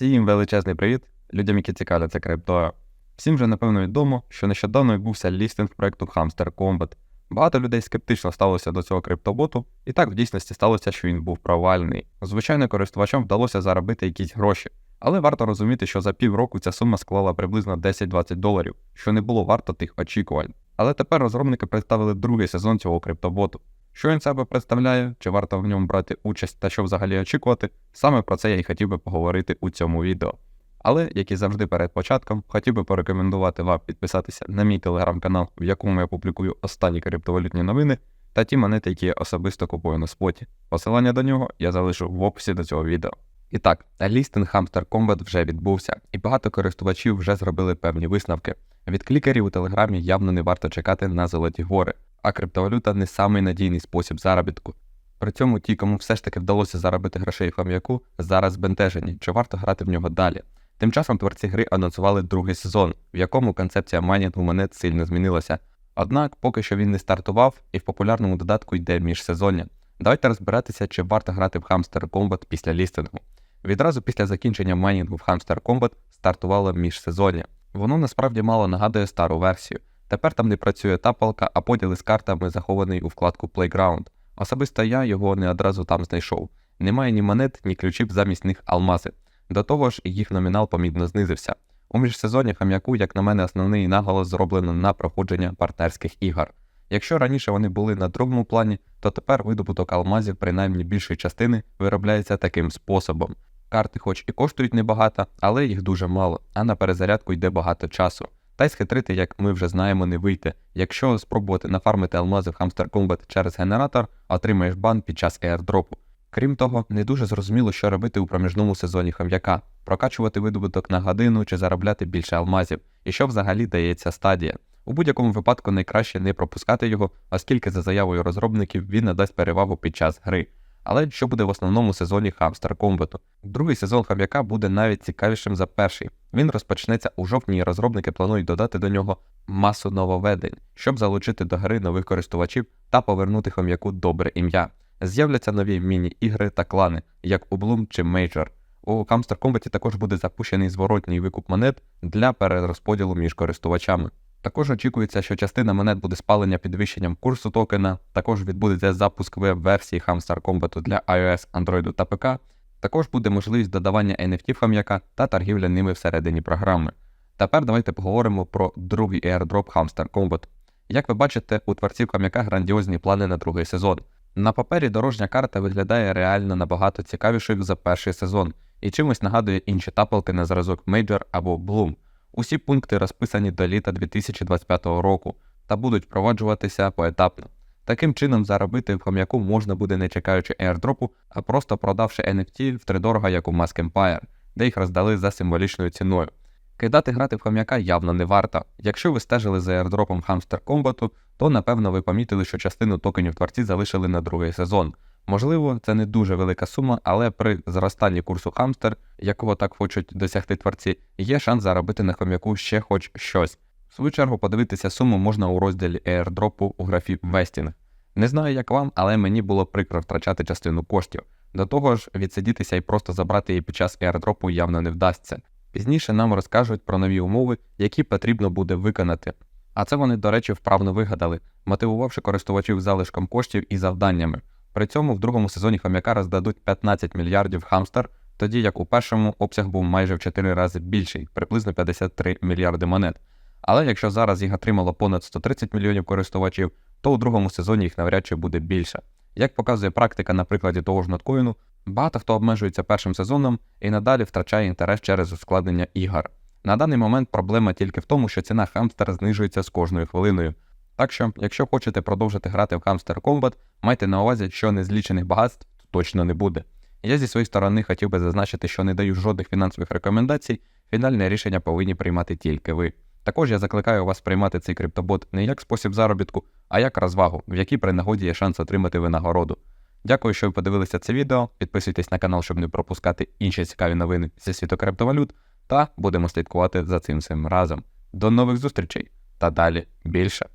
Всім величезний привіт людям, які цікавляться криптою. Всім вже напевно відомо, що нещодавно відбувся лістинг проекту Hamster Combat. Багато людей скептично ставилося до цього криптоботу, і так в дійсності сталося, що він був провальний. Звичайно, користувачам вдалося заробити якісь гроші, але варто розуміти, що за півроку ця сума склала приблизно 10-20 доларів, що не було варто тих очікувань. Але тепер розробники представили другий сезон цього криптоботу. Що він себе представляє, чи варто в ньому брати участь та що взагалі очікувати, саме про це я і хотів би поговорити у цьому відео. Але, як і завжди перед початком, хотів би порекомендувати вам підписатися на мій телеграм-канал, в якому я публікую останні криптовалютні новини та ті монети, які я особисто купую на споті. Посилання до нього я залишу в описі до цього відео. І так, лістинг Hamster Combat вже відбувся, і багато користувачів вже зробили певні висновки. Від клікерів у телеграмі явно не варто чекати на золоті гори, а криптовалюта не самий надійний спосіб заробітку. При цьому ті, кому все ж таки вдалося заробити грошей в хам'яку, зараз збентежені, чи варто грати в нього далі. Тим часом творці гри анонсували другий сезон, в якому концепція майнінгу монет сильно змінилася. Однак поки що він не стартував і в популярному додатку йде міжсезоння. Давайте розбиратися, чи варто грати в Hamster Combat після лістингу. Відразу після закінчення майнінгу в Hamster Combat стартувало міжсезоння. Воно насправді мало нагадує стару версію. Тепер там не працює тапалка, а поділи з картами захований у вкладку Playground. Особисто я його не одразу там знайшов. Немає ні монет, ні ключів замість них алмази. До того ж, їх номінал помітно знизився. У міжсезонні хам'яку, як на мене, основний наголос зроблено на проходження партнерських ігор. Якщо раніше вони були на другому плані, то тепер видобуток алмазів, принаймні більшої частини, виробляється таким способом. Карти, хоч і коштують небагато, але їх дуже мало, а на перезарядку йде багато часу. Та й схитрити, як ми вже знаємо, не вийти. Якщо спробувати нафармити алмази в Hamster Combat через генератор, отримаєш бан під час аірдропу. Крім того, не дуже зрозуміло, що робити у проміжному сезоні хам'яка, прокачувати видобуток на годину чи заробляти більше алмазів, і що взагалі дається стадія. У будь-якому випадку найкраще не пропускати його, оскільки за заявою розробників він надасть перевагу під час гри. Але що буде в основному сезоні Hamster Combat? Другий сезон хам'яка буде навіть цікавішим за перший. Він розпочнеться у жовтні, і розробники планують додати до нього масу нововведень, щоб залучити до гри нових користувачів та повернути хам'яку добре ім'я. З'являться нові міні-ігри та клани, як у Bloom чи Major. У Hamster Combat також буде запущений зворотній викуп монет для перерозподілу між користувачами. Також очікується, що частина монет буде спалення підвищенням курсу токена, також відбудеться запуск веб-версії Hamster Combat для iOS, Android та ПК. Також буде можливість додавання NFT в хам'яка та торгівля ними всередині програми. Тепер давайте поговоримо про другий airdrop Hamster Combat. Як ви бачите, у творців хам'яка грандіозні плани на другий сезон. На папері дорожня карта виглядає реально набагато цікавішою за перший сезон і чимось нагадує інші тапалки на зразок Major або Bloom. Усі пункти розписані до літа 2025 року та будуть впроваджуватися поетапно. Таким чином, заробити в хам'яку можна буде не чекаючи airdropу, а просто продавши NFT втридорога, як у Mask Empire, де їх роздали за символічною ціною. Кидати грати в хам'яка явно не варто. Якщо ви стежили за airdropом Hamster Combat, то напевно ви помітили, що частину токенів творці залишили на другий сезон. Можливо, це не дуже велика сума, але при зростанні курсу Hamster, якого так хочуть досягти творці, є шанс заробити на хам'яку ще хоч щось. В свою чергу подивитися суму можна у розділі airdropу у графі Vesting. Не знаю, як вам, але мені було прикро втрачати частину коштів. До того ж, відсидітися і просто забрати її під час airdropу явно не вдасться. Пізніше нам розкажуть про нові умови, які потрібно буде виконати. А це вони, до речі, вправно вигадали, мотивувавши користувачів залишком коштів і завданнями. При цьому в другому сезоні хам'яка роздадуть 15 мільярдів хамстер, тоді як у першому обсяг був майже в 4 рази більший, приблизно 53 мільярди монет. Але якщо зараз їх отримало понад 130 мільйонів користувачів, то у другому сезоні їх навряд чи буде більше. Як показує практика на прикладі того ж ноткоїну, багато хто обмежується першим сезоном і надалі втрачає інтерес через ускладнення ігор. На даний момент проблема тільки в тому, що ціна хамстера знижується з кожною хвилиною. Так що, якщо хочете продовжити грати в Hamster Combat, майте на увазі, що незлічених багатств точно не буде. Я зі своєї сторони хотів би зазначити, що не даю жодних фінансових рекомендацій, фінальне рішення повинні приймати тільки ви. Також я закликаю вас приймати цей криптобот не як спосіб заробітку, а як розвагу, в якій при нагоді є шанс отримати винагороду. Дякую, що ви подивилися це відео. Підписуйтесь на канал, щоб не пропускати інші цікаві новини зі світу криптовалют, та будемо слідкувати за цим всім разом. До нових зустрічей та далі більше.